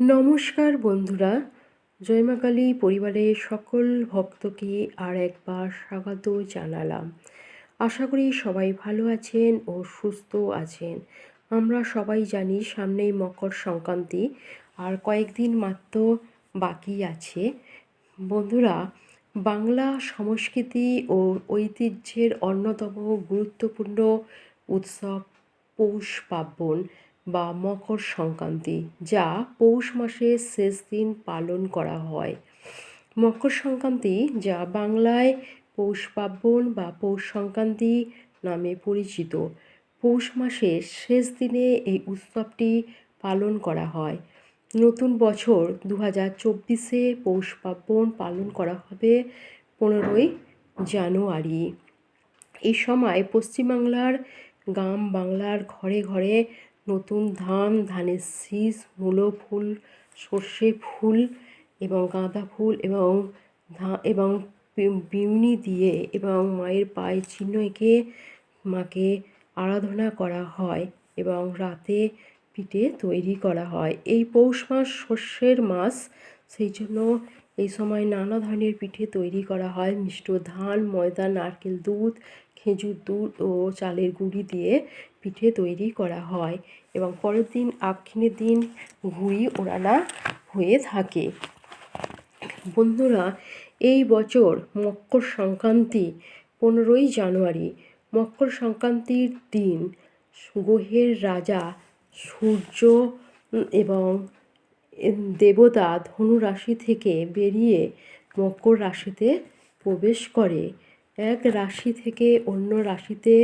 নমস্কার বন্ধুরা জয়মা কালী পরিবারের সকল ভক্তকে আর একবার স্বাগত জানালাম। আশা করি সবাই ভালো আছেন ও সুস্থ আছেন। আমরা সবাই জানি সামনেই মকর সংক্রান্তি, আর কয়েকদিন মাত্র বাকি আছে। বন্ধুরা, বাংলা সংস্কৃতি ও ঐতিহ্যের অন্যতম গুরুত্বপূর্ণ উৎসব পৌষ পার্বণ। বা মকর সংক্রান্তি, যা পৌষ মাসের শেষ দিন পালন করা হয়। মকর সংক্রান্তি, যা বাংলায় পৌষ পার্বণ বা পৌষ সংক্রান্তি নামে পরিচিত। পৌষ মাসের শেষ দিনে এই উৎসবটি পালন করা হয়। নতুন বছর দু হাজার চব্বিশে পৌষ পার্বণ পালন করা হবে পনেরোই জানুয়ারি। এই সময় পশ্চিমবাংলার গ্রাম বাংলার ঘরে ঘরে নতুন ধান, ধানের শীষ, মূলো ফুল, সর্ষে ফুল এবং গাঁদা ফুল এবং এবং বিউনি দিয়ে এবং মায়ের পায়ে চিহ্ন এঁকে মাকে আরাধনা করা হয় এবং রাতে পিঠে তৈরি করা হয়। এই পৌষ মাস শস্যের মাস, সেই জন্য এই সময় নানা ধরনের পিঠে তৈরি করা হয়। মিষ্ট ধান, ময়দা, নারকেল দুধ, খেজুর দুধ ও চালের গুঁড়ি দিয়ে পিঠে তৈরি করা হয় এবং পরের দিন আক্ষিনের দিন ঘুড়ি ওড়ানা হয়ে থাকে। বন্ধুরা, এই বছর মকর সংক্রান্তি পনেরোই জানুয়ারি, মকর সংক্রান্তির দিন গ্রহের রাজা সূর্য এবং দেবতা ধনু রাশি থেকে বেরিয়ে মকর রাশিতে প্রবেশ করে। এক রাশি থেকে অন্য রাশিতে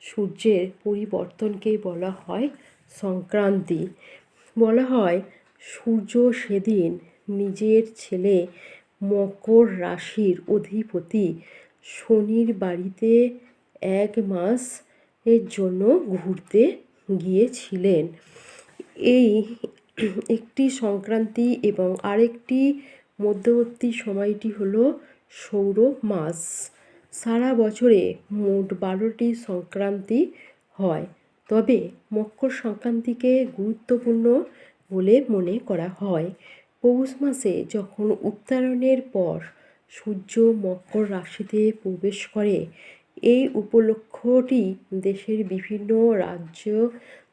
সূর্যের পরিবর্তনকে বলা হয় সংক্রান্তি। বলা হয় সূর্য সেদিন নিজের ছেলে মকর রাশির অধিপতি। শনির বাড়িতে এক মাস এর জন্য ঘুরতে গিয়েছিলেন। এই একটি সংক্রান্তি এবং আরেকটি মধ্যবর্তী সময়টি হলো সৌর মাস। সারা বছরে মোট বারোটি সংক্রান্তি হয়। তবে মকর সংক্রান্তিকে গুরুত্বপূর্ণ বলে মনে করা হয়। পৌষ মাসে যখন উত্তরায়ণের পর সূর্য মকর রাশিতে প্রবেশ করে, এই উপলক্ষটি দেশের বিভিন্ন রাজ্য,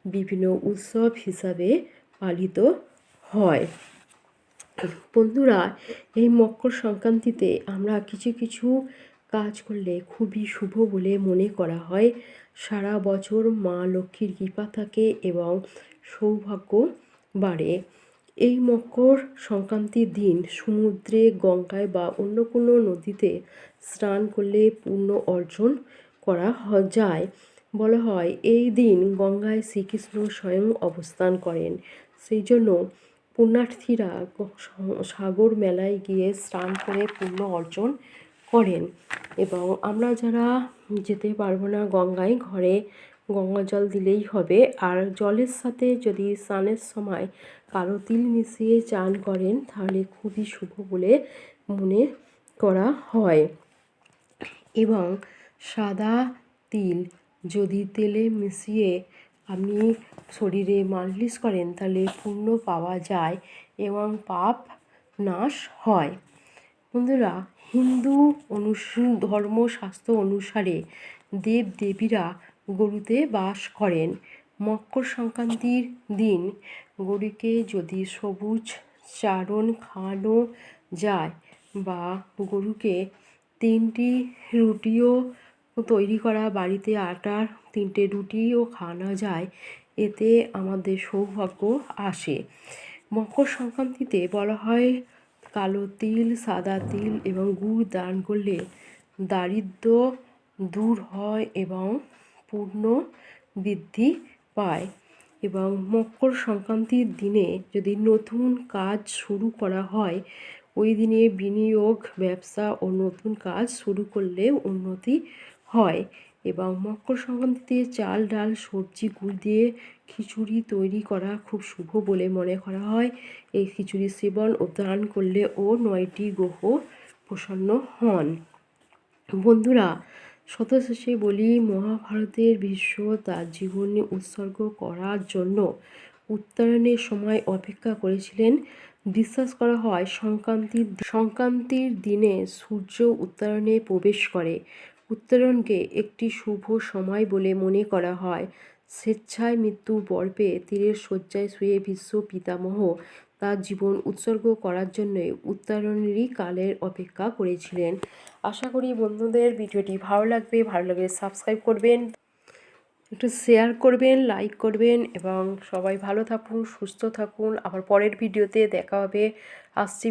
বিভিন্ন উৎসব হিসাবে পালিত হয়। বন্ধুরা, এই মকর সংক্রান্তিতে আমরা কিছু কিছু কাজ করলে খুবই শুভ বলে মনে করা হয়। সারা বছর মা লক্ষ্মীর কৃপা থাকে এবং সৌভাগ্য বাড়ে। এই মকর সংক্রান্তির দিন সমুদ্রে, গঙ্গায় বা অন্য কোনো নদীতে স্নান করলে পুণ্য অর্জন করা যায়। বলা হয়, এই দিন গঙ্গায় শ্রীকৃষ্ণ স্বয়ং অবস্থান করেন। সেই জন্য পুণ্যার্থীরা সাগর মেলায় গিয়ে স্নান করে পুণ্য অর্জন করেন। এবং আমরা যারা যেতে পারব না গঙ্গায়, ঘরে গঙ্গা জল দিলেই হবে। আর জলের সাথে যদি স্নানের সময় কালো তিল মিশিয়ে চান করেন, তাহলে খুবই শুভ বলে মনে করা হয়। এবং সাদা তিল যদি তেলে মিশিয়ে আপনি শরীরে মালিশ করেন, তাহলে পুণ্য পাওয়া যায় এবং পাপ নাশ হয়। বন্ধুরা, হিন্দু অনুসু ধর্মশাস্ত্র অনুসারে দেব দেবীরা গরুতে বাস করেন। মকর সংক্রান্তির দিন গরুকে যদি সবুজ চারণ খাওয়ানো যায় বা গরুকে তিনটি রুটিও তৈরি করা বাড়িতে আটার তিনটে রুটিও খাওয়ানো যায়, এতে আমাদের সৌভাগ্য আসে। মকর সংক্রান্তিতে বলা হয়, কালো তিল, সাদা তিল এবং গুড় দান করলে দারিদ্র দূর হয় এবং পূর্ণ বৃদ্ধি পায়। এবং মকর সংক্রান্তির দিনে যদি নতুন কাজ শুরু করা হয়, ওই দিনে বিনিয়োগ, ব্যবসা ও নতুন কাজ শুরু করলে উন্নতি হয় এবং মকর সংক্রান্তিতে চাল, ডাল, সবজি, গুড় দিয়ে খিচুড়ি তৈরি করা খুব শুভ বলে মনে করা হয়। এই খিচুড়ি সেবন ও দান করলে ও নয়টি গ্রহ প্রসন্ন হন। বন্ধুরা, শতশেষে বলি, মহাভারতের ভীষ্ম তার জীবনে উৎসর্গ করার জন্য উত্তরণের সময় অপেক্ষা করেছিলেন। বিশ্বাস করা হয়, সংক্রান্তির সংক্রান্তির দিনে সূর্য উত্তরণে প্রবেশ করে। উত্তরণকে একটি শুভ সময় বলে মনে করা হয়। স্বেচ্ছায় মৃত্যুর বর পেয়ে তীরের শয্যায় শুয়ে বিশ্ব পিতামহ তার জীবন উৎসর্গ করার জন্য উত্তরণেরই কালের অপেক্ষা করেছিলেন। আশা করি বন্ধুদের ভিডিওটি ভালো লাগবে, ভালো লাগলে সাবস্ক্রাইব করবেন, একটু শেয়ার করবেন লাইক করবেন এবং সবাই ভালো থাকুন, সুস্থ থাকুন। আবার পরের ভিডিওতে দেখা হবে। আসছি।